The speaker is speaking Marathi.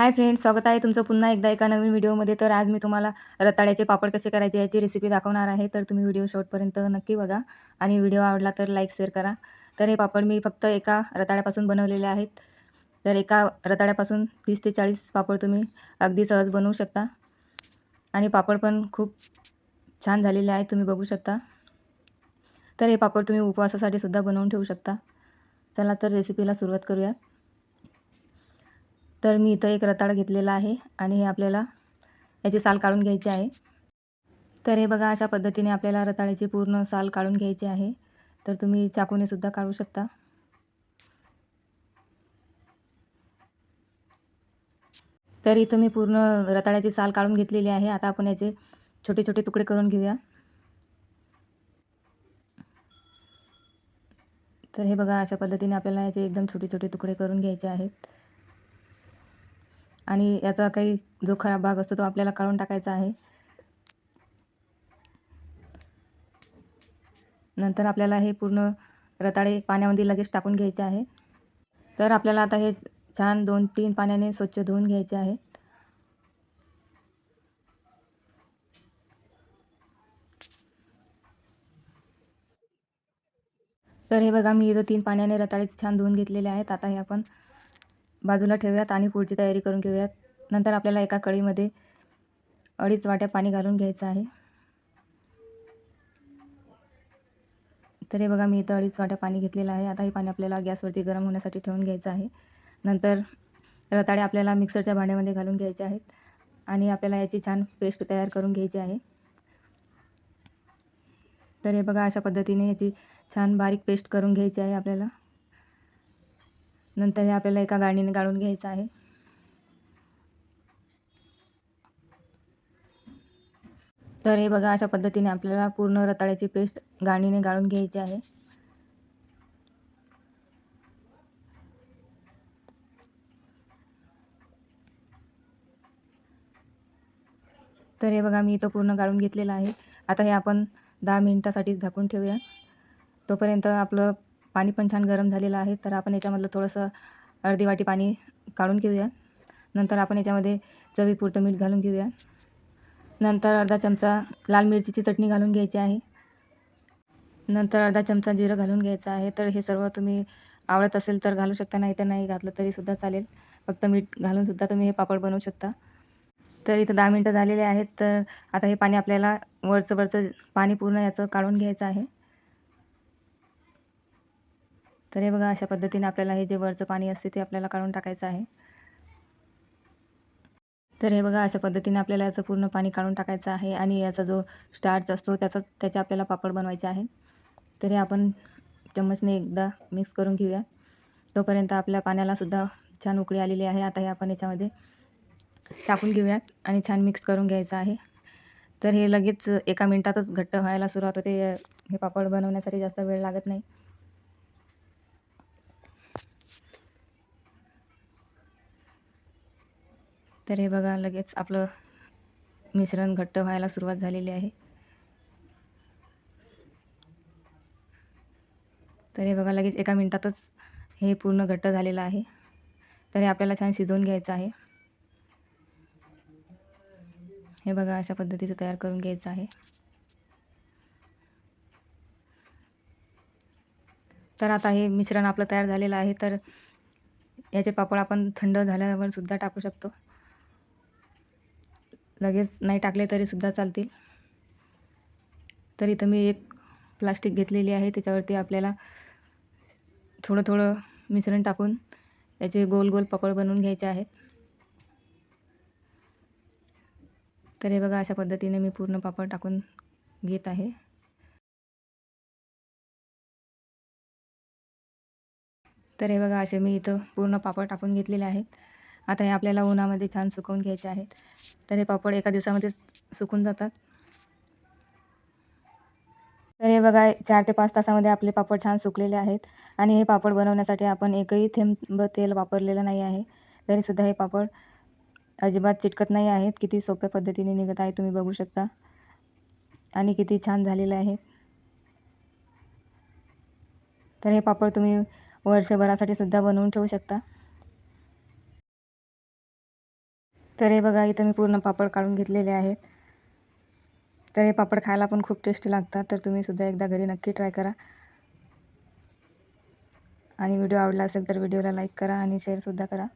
हाय फ्रेंड्स स्वागत आहे तुमचं पुन्हा एकदा एका नवीन व्हिडिओमध्ये. तर आज मी तुम्हाला रताळ्याचे पापड कसे करायचे याची रेसिपी दाखवणार आहे. तर तुम्ही व्हिडिओ शॉर्टपर्यंत नक्की बघा. आणि व्हिडिओ आवडला तर लाईक शेअर करा. तर हे पापड मी फक्त एका रताळ्यापासून बनवलेले आहेत. तर एका रताळ्यापासून तीस ते चाळीस पापड तुम्ही अगदी सहज बनवू शकता. आणि पापड पण खूप छान झालेले आहेत तुम्ही बघू शकता. तर हे पापड तुम्ही उपवासासाठी सुद्धा बनवून ठेवू शकता. चला तर रेसिपीला सुरुवात करूयात. तर मी इथं एक रताळ घेतलेला आहे आणि हे आपल्याला याची साल काढून घ्यायची आहे. तर हे बघा अशा पद्धतीने आपल्याला रताळ्याची पूर्ण साल काढून घ्यायची आहे. तर तुम्ही चाकूनेसुद्धा काढू शकता. तर इथं मी पूर्ण रताळ्याची साल काढून घेतलेली आहे. आता आपण याचे छोटे छोटे तुकडे करून घेऊया. तर हे बघा अशा पद्धतीने आपल्याला याचे एकदम छोटे छोटे तुकडे करून घ्यायचे आहेत. आणि याचा काही जो खराब भाग असतो तो आपल्याला काढून टाकायचा आहे. नंतर आपल्याला हे पूर्ण रताळे पाण्यामध्ये लगेच टाकून घ्यायचे आहे. तर आपल्याला आता हे छान दोन तीन पाण्याने स्वच्छ धुवून घ्यायचे आहे. तर हे बघा मी इथं तीन पाण्याने रताळे छान धुवून घेतलेले आहेत. आता हे आपण बाजूला ठेवूयात आणि पुढची तयारी करून घेऊयात. नंतर आपल्याला एका कळीमध्ये अडीच वाट्या पाणी घालून घ्यायचं आहे. तर हे बघा मी इथं अडीच वाट्या पाणी घेतलेलं आहे. आता हे पाणी आपल्याला गॅसवरती गरम होण्यासाठी ठेवून घ्यायचं आहे. नंतर रताळे आपल्याला मिक्सरच्या भांड्यामध्ये घालून घ्यायचे आहेत आणि आपल्याला याची छान पेस्ट तयार करून घ्यायची आहे. तर हे बघा अशा पद्धतीने याची छान बारीक पेस्ट करून घ्यायची आहे आपल्याला. नंतर हे आपल्याला एका गाडीने गाळून घ्यायचं आहे. तर हे बघा अशा पद्धतीने आपल्याला पूर्ण रताळ्याची पेस्ट गाणीने गाळून घ्यायची आहे. तर हे बघा मी इथं पूर्ण गाळून घेतलेलं आहे. आता हे आपण दहा मिनटासाठी झाकून ठेवूया. तोपर्यंत आपलं पाणी पण छान गरम झालेलं आहे. तर आपण याच्यामधलं थोडंसं अर्धी वाटी पाणी काढून घेऊया. नंतर आपण याच्यामध्ये चवीपुरतं मीठ घालून घेऊया. नंतर अर्धा चमचा लाल मिरचीची चटणी घालून घ्यायची आहे. नंतर अर्धा चमचा जिरं घालून घ्यायचं आहे. तर हे सर्व तुम्ही आवडत असेल तर घालू शकता नाही तर नाही घातलं तरीसुद्धा चालेल. फक्त मीठ घालूनसुद्धा तुम्ही हे पापड बनवू शकता. तर इथं दहा मिनटं झालेले आहेत. तर आता हे पाणी आपल्याला वरचं वरचं पाणी पूर्ण याचं काढून घ्यायचं आहे. तर हे बघा अशा पद्धतीने आपल्याला हे जे वरचं पाणी असते ते आपल्याला काढून टाकायचं आहे. तर हे बघा अशा पद्धतीने आपल्याला याचं पूर्ण पाणी काढून टाकायचं आहे आणि याचा जो स्टार्च असतो त्याचा त्याचे आपल्याला पापड बनवायचे आहे. तर हे आपण चम्मचने एकदा मिक्स करून घेऊया. तोपर्यंत आपल्या पाण्यालासुद्धा छान उकळी आलेली आहे. आता हे आपण याच्यामध्ये टाकून घेऊयात आणि छान मिक्स करून घ्यायचं आहे. तर हे लगेच एका मिनटातच घट्ट व्हायला सुरुवात होते. हे पापड बनवण्यासाठी जास्त वेळ लागत नाही. तर हे बघा लगेच आपलं मिश्रण घट्ट व्हायला सुरुवात झालेली आहे. तर हे बघा लगेच एका मिनटातच हे पूर्ण घट्ट झालेलं आहे. तर हे आपल्याला छान शिजवून घ्यायचं आहे. हे बघा अशा पद्धतीचं तयार करून घ्यायचं आहे. तर आता हे मिश्रण आपलं तयार झालेलं आहे. तर याचे पापड आपण थंड झाल्यावर सुद्धा टाकू शकतो. लगेच नाही टाकले तरीसुद्धा चालतील. तर इथं मी एक प्लास्टिक घेतलेली आहे त्याच्यावरती आपल्याला थोडं थोडं मिश्रण टाकून त्याचे गोल गोल पापड बनवून घ्यायचे आहेत. तर हे बघा अशा पद्धतीने मी पूर्ण पापड टाकून घेत आहे. तर हे बघा असे मी इथं पूर्ण पापड टाकून घेतलेले आहेत. आता हे आपल्याला उन्हामध्ये छान सुकवून घ्यायचे आहेत. तर हे पापड एका दिवसामध्ये सुकून जातात. तर हे बघा चार ते पाच तासामध्ये आपले पापड छान सुकलेले आहेत. आणि हे पापड बनवण्यासाठी आपण एकही थेंब तेल वापरलेलं नाही आहे. तरीसुद्धा हे पापड अजिबात चिटकत नाही आहेत. किती सोप्या पद्धतीने निघत आहे तुम्ही बघू शकता. आणि किती छान झालेलं आहे. तर हे पापड तुम्ही वर्षभरासाठी सुद्धा बनवून ठेवू शकता. तर हे बघा इथं मी पूर्ण पापड काढून घेतलेले आहेत. तर हे पापड खायला पण खूप टेस्टी लागतात तर तुम्ही सुद्धा एकदा घरी नक्की ट्राय करा. आणि व्हिडिओ आवडला असेल तर व्हिडिओला लाईक करा आणि शेअरसुद्धा करा.